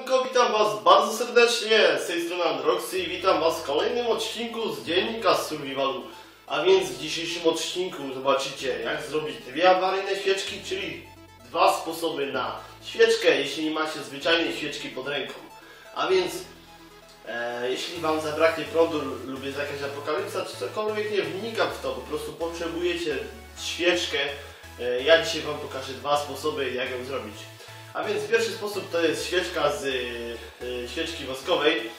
Siemanko, witam Was bardzo serdecznie, z tej strony Androxy i witam Was w kolejnym odcinku z Dziennika Survivalu. A więc w dzisiejszym odcinku zobaczycie jak zrobić dwie awaryjne świeczki, czyli dwa sposoby na świeczkę, jeśli nie macie zwyczajnej świeczki pod ręką. A więc e, jeśli Wam zabraknie prądu lub jest jakaś apokalipsa czy cokolwiek, nie wnikam w to, po prostu potrzebujecie świeczkę. E, ja dzisiaj Wam pokażę dwa sposoby jak ją zrobić. A więc pierwszy sposób to jest świeczka z y, świeczki woskowej,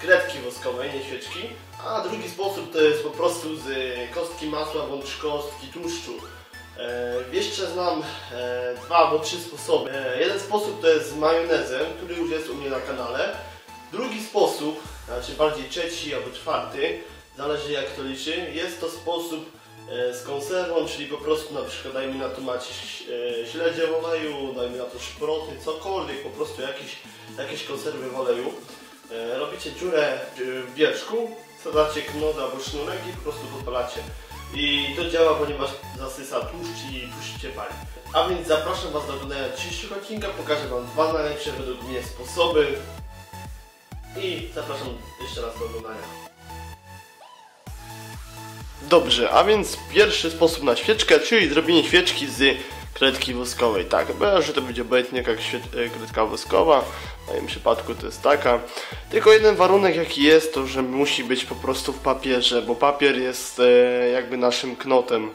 kredki woskowej, nie świeczki. A drugi sposób to jest po prostu z kostki masła bądź kostki tłuszczu. E, jeszcze znam e, dwa albo trzy sposoby. E, jeden sposób to jest z majonezem, który już jest u mnie na kanale. Drugi sposób, znaczy bardziej trzeci albo czwarty, zależy jak to liczy, jest to sposób z konserwą, czyli po prostu na przykład dajmy na to e, śledzie w oleju, dajmy na to szproty, cokolwiek, po prostu jakieś, jakieś konserwy w oleju. E, Robicie dziurę e, w wieczku, wsadzacie knot albo sznurek i po prostu podpalacie. I to działa, ponieważ zasysa tłuszcz i cię pali. A więc zapraszam Was do oglądania dzisiejszego odcinka, pokażę Wam dwa najlepsze według mnie sposoby. I zapraszam jeszcze raz do oglądania. Dobrze, a więc pierwszy sposób na świeczkę, czyli zrobienie świeczki z kredki woskowej. Tak, chyba, że to będzie obojętnie jak e, kredka woskowa. W moim przypadku to jest taka. Tylko jeden warunek jaki jest, to że musi być po prostu w papierze, bo papier jest e, jakby naszym knotem.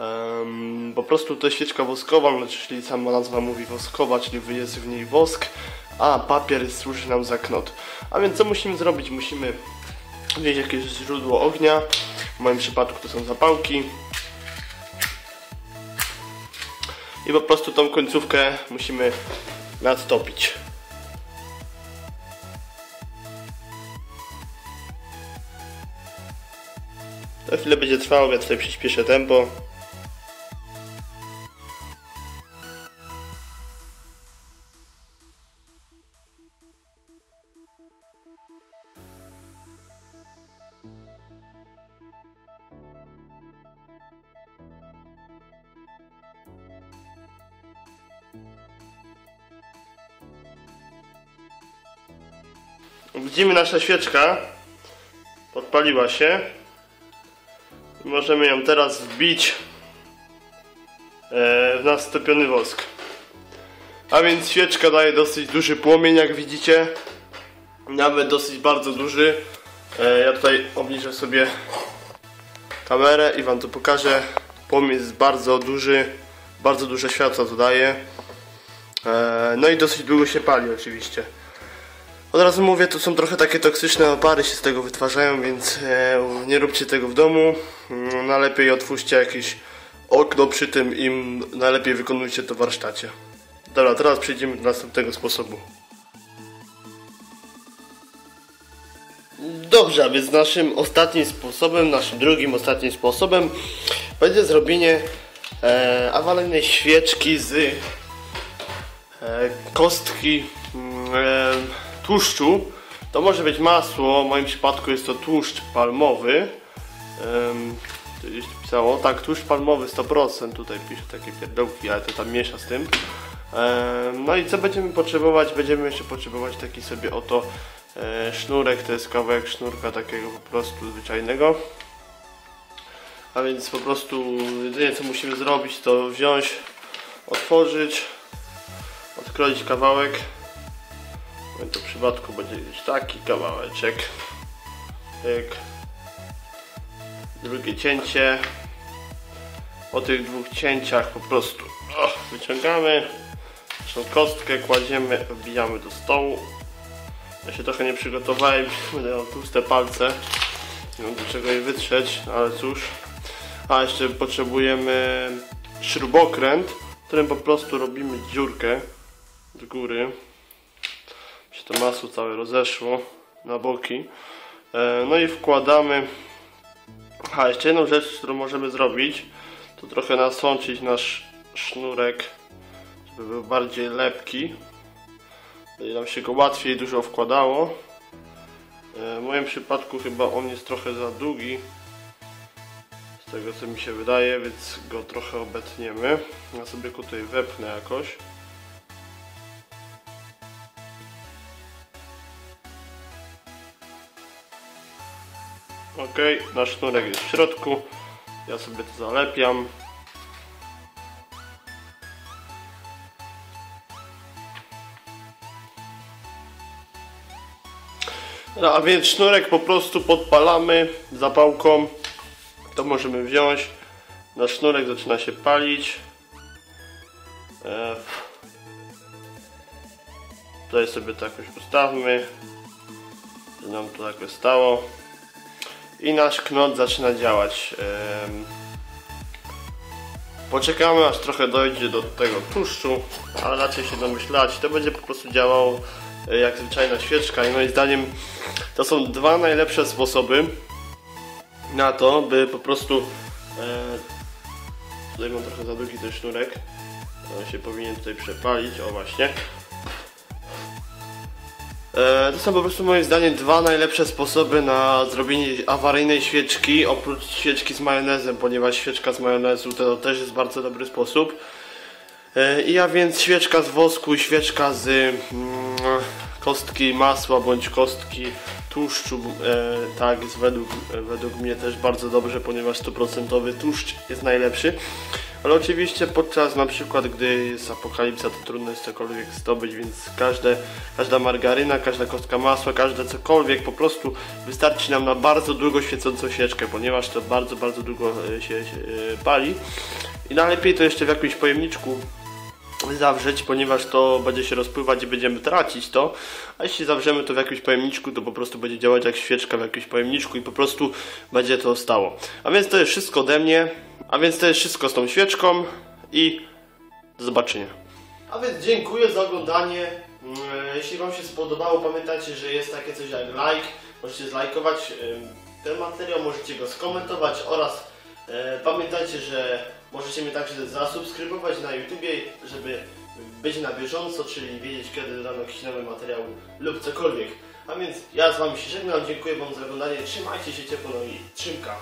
Em, po prostu to jest świeczka woskowa, no, czyli sama nazwa mówi woskowa, czyli jest w niej wosk, a papier służy nam za knot. A więc co musimy zrobić? Musimy wziąć jakieś źródło ognia. W moim przypadku to są zapałki. I po prostu tą końcówkę musimy nadtopić. To chwilę będzie trwało, więc tutaj przyspieszę tempo. Widzimy nasza świeczka. Podpaliła się. I możemy ją teraz wbić e, w nasz stopiony wosk. A więc świeczka daje dosyć duży płomień, jak widzicie. Nawet dosyć bardzo duży. E, ja tutaj obniżę sobie kamerę i wam to pokażę. Płomień jest bardzo duży. Bardzo duże światło to daje. E, no i dosyć długo się pali oczywiście. Od razu mówię, to są trochę takie toksyczne opary się z tego wytwarzają, więc e, nie róbcie tego w domu. Mm, Najlepiej otwórzcie jakieś okno przy tym i najlepiej wykonujcie to w warsztacie. Dobra, teraz przejdziemy do następnego sposobu. Dobrze, a więc naszym ostatnim sposobem, naszym drugim ostatnim sposobem będzie zrobienie e, awaryjnej świeczki z e, kostki mm, e, tłuszczu. To może być masło, w moim przypadku jest to tłuszcz palmowy. Em, to gdzieś tu pisało, tak, tłuszcz palmowy 100%, tutaj pisze takie pierdołki, ale to tam miesza z tym. Em, no i co będziemy potrzebować? Będziemy jeszcze potrzebować taki sobie oto e, sznurek, to jest kawałek sznurka takiego po prostu zwyczajnego. A więc po prostu jedynie co musimy zrobić to wziąć, otworzyć, odkroić kawałek. W tym przypadku będzie taki kawałeczek. Tyk. Drugie cięcie. Po tych dwóch cięciach po prostu wyciągamy. Naszą kostkę kładziemy, wbijamy do stołu. Ja się trochę nie przygotowałem, będę miał tłuste palce. Nie mam do czego je wytrzeć, ale cóż. A jeszcze potrzebujemy śrubokręt, którym po prostu robimy dziurkę do góry to masło całe rozeszło na boki. E, No i wkładamy. A jeszcze jedną rzecz, którą możemy zrobić, to trochę nasączyć nasz sznurek, żeby był bardziej lepki. Będzie nam się go łatwiej dużo wkładało. E, W moim przypadku chyba on jest trochę za długi. Z tego co mi się wydaje, więc go trochę obetniemy. Ja sobie go tutaj wepnę jakoś. Ok, nasz sznurek jest w środku. Ja sobie to zalepiam. No, a więc sznurek po prostu podpalamy zapałką. To możemy wziąć. Nasz sznurek zaczyna się palić. Tutaj sobie to jakoś ustawmy. Żeby nam to jakoś stało. I nasz knot zaczyna działać. Poczekamy aż trochę dojdzie do tego tłuszczu, ale raczej się domyślać. To będzie po prostu działało e, jak zwyczajna świeczka i moim zdaniem to są dwa najlepsze sposoby na to, by po prostu e, tutaj mam trochę za długi ten sznurek on się powinien tutaj przepalić, o właśnie to są po prostu moim zdaniem dwa najlepsze sposoby na zrobienie awaryjnej świeczki. Oprócz świeczki z majonezem, ponieważ świeczka z majonezu to też jest bardzo dobry sposób. E, I a więc świeczka z wosku i świeczka z mm, kostki masła bądź kostki tłuszczu, e, tak jest według, według mnie też bardzo dobrze, ponieważ 100% tłuszcz jest najlepszy. Ale oczywiście podczas na przykład gdy jest apokalipsa to trudno jest cokolwiek zdobyć, więc każde, każda margaryna, każda kostka masła, każde cokolwiek po prostu wystarczy nam na bardzo długo świecącą świeczkę, ponieważ to bardzo, bardzo długo e, się, się e, pali. I najlepiej to jeszcze w jakimś pojemniczku zawrzeć, ponieważ to będzie się rozpływać i będziemy tracić to, a jeśli zawrzemy to w jakimś pojemniczku, to po prostu będzie działać jak świeczka w jakimś pojemniczku i po prostu będzie to stało. A więc to jest wszystko ode mnie, a więc to jest wszystko z tą świeczką i do zobaczenia. A więc dziękuję za oglądanie. Mm, Jeśli Wam się spodobało, pamiętajcie, że jest takie coś jak like. Możecie zlajkować ten materiał, możecie go skomentować oraz e, pamiętajcie, że możecie mnie także zasubskrybować na YouTubie, żeby być na bieżąco, czyli wiedzieć kiedy dam jakiś nowy materiał lub cokolwiek. A więc ja z Wami się żegnam, dziękuję Wam za oglądanie, trzymajcie się ciepło no i trzymka.